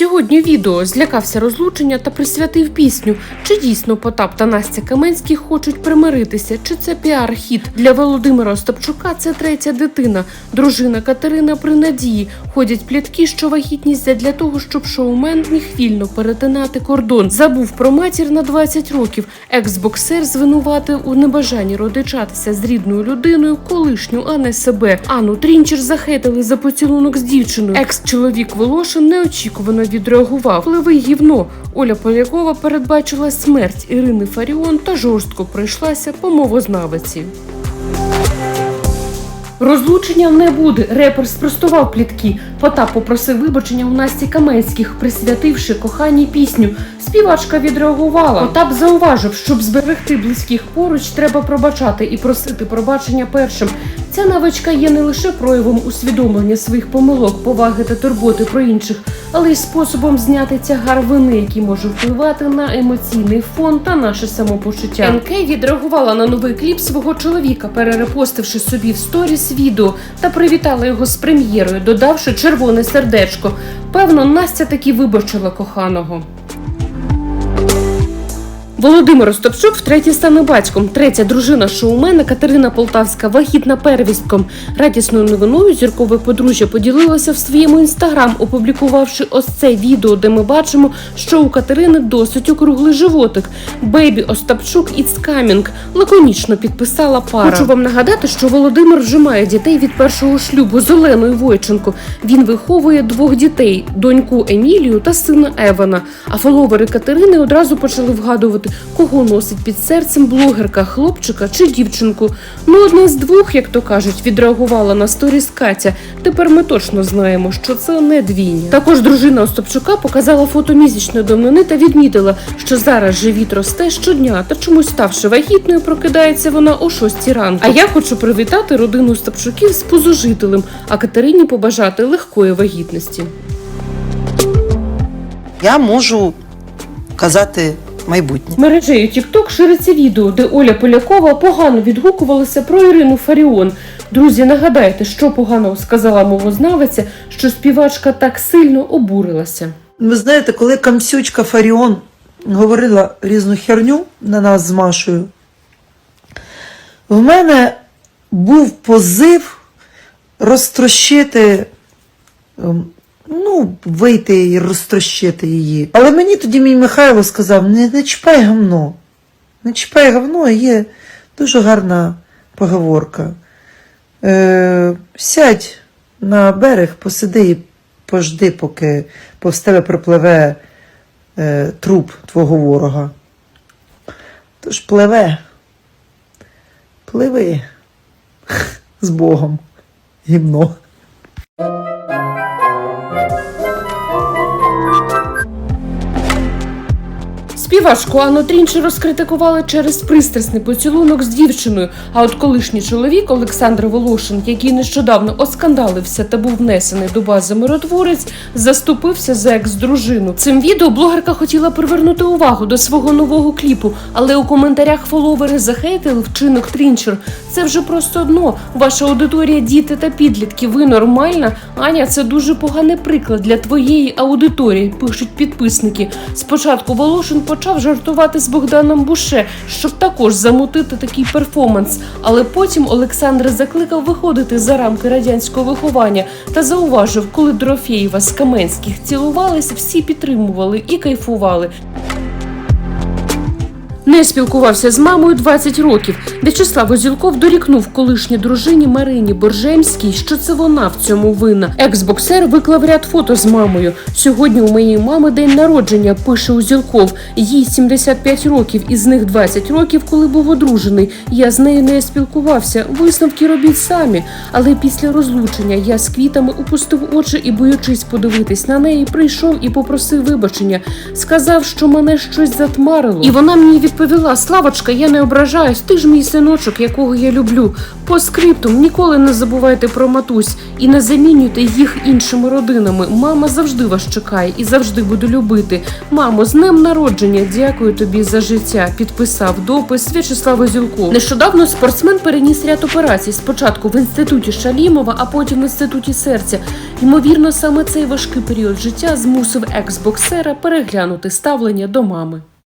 Сьогодні відео злякався розлучення та присвятив пісню. Чи дійсно Потап та Настя Каменські хочуть примиритися? Чи це піар-хіт для Володимира Остапчука? Це третя дитина. Дружина Катерина при надії. Ходять плітки, що вагітність для того, щоб шоумен міг вільно перетинати кордон. Забув про матір на 20 років. Екс-боксер звинуватив у небажанні родичатися з рідною людиною, колишню, а не себе. Ану Трінчер захейтили за поцілунок з дівчиною. Екс-чоловік Волошин неочікувано відреагував. Пливий гівно. Оля Полякова передбачила смерть Ірини Фаріон та жорстко пройшлася по мовознавиці. Розлучення не буде. Репер спростував плітки. Потап попросив вибачення у Насті Каменських, присвятивши коханій пісню. Співачка відреагувала. Потап зауважив, щоб зберегти близьких поруч, треба пробачати і просити пробачення першим. Ця навичка є не лише проявом усвідомлення своїх помилок, поваги та турботи про інших, але й способом зняти тягар вини, який може впливати на емоційний фон та наше самопочуття. НК відреагувала на новий кліп свого чоловіка, перерепостивши собі в сторіс відео та привітала його з прем'єрою, додавши червоне сердечко. Певно, Настя таки вибачила коханого. Володимир Остапчук втретє стане батьком. Третя дружина шоумена Катерина Полтавська вагітна первістком. Радісною новиною зіркове подружжя поділилося в своєму інстаграм, опублікувавши ось це відео, де ми бачимо, що у Катерини досить округлий животик. Бейбі Остапчук It's coming. лаконічно підписала пара. Хочу вам нагадати, що Володимир вже має дітей від першого шлюбу з Оленою Войченко. Він виховує двох дітей: доньку Емілію та сина Евана. А фоловери Катерини одразу почали вгадувати, кого носить під серцем блогерка, хлопчика чи дівчинку. Ну, одне з двох, як то кажуть, відреагувала на сторіс Катя. Тепер ми точно знаємо, що це не двійня. Також дружина Остапчука показала фото місячної давнини та відмітила, що зараз живіт росте щодня, та чомусь ставши вагітною, прокидається вона о 6 ранку. А я хочу привітати родину Остапчуків з позожителем, а Катерині побажати легкої вагітності. Я можу казати майбутнє. Мережею TikTok шириться відео, де Оля Полякова погано відгукувалася про Ірину Фаріон. Друзі, нагадайте, що поганого сказала мовознавиця, що співачка так сильно обурилася. Ви знаєте, коли Камсючка Фаріон говорила різну херню на нас з Машою, в мене був позив розтрощити, ем, ну, вийти і розтрощити її. Але мені тоді мій Михайло сказав: не, не чіпай говно. Не чіпай говно, є дуже гарна поговорка. Е, сядь на берег, посиди і пожди, поки повз тебе пропливе е, труп твого ворога. Тож пливе, пливи з Богом, гімно. Співачку Анну Трінчер розкритикували через пристрасний поцілунок з дівчиною. А от колишній чоловік Олександр Волошин, який нещодавно оскандалився та був внесений до бази миротворець, заступився за екс-дружину. Цим відео блогерка хотіла привернути увагу до свого нового кліпу, але у коментарях фоловери захейтили вчинок Трінчер. Це вже просто дно. Ваша аудиторія діти та підлітки. Ви нормальна? Аня, це дуже поганий приклад для твоєї аудиторії. Пишуть підписники. Спочатку Волошин почав жартувати з Богданом Буше, щоб також замутити такий перформанс. Але потім Олександр закликав виходити за рамки радянського виховання та зауважив, коли Дорофєєва з Каменських цілувались, всі підтримували і кайфували. Не спілкувався з мамою 20 років. В'ячеслав Озілков дорікнув колишній дружині Марині Боржемській, що це вона в цьому винна. Екс-боксер виклав ряд фото з мамою. Сьогодні у моєї мами день народження, пише Озілков. Їй 75 років, із них 20 років, коли був одружений. Я з нею не спілкувався. Висновки робіть самі. Але після розлучення я з квітами упустив очі і, боючись подивитись на неї, прийшов і попросив вибачення. Сказав, що мене щось затмарило. І вона мені відповіла. Відповіла: Славочка, я не ображаюсь, ти ж мій синочок, якого я люблю. По скриптум ніколи не забувайте про матусь і не замінюйте їх іншими родинами. Мама завжди вас чекає і завжди буде любити. Мамо, з днем народження, дякую тобі за життя. Підписав допис В'ячеслав Озюлков. Нещодавно спортсмен переніс ряд операцій. Спочатку в інституті Шалімова, а потім в інституті серця. Ймовірно, саме цей важкий період життя змусив екс-боксера переглянути ставлення до мами.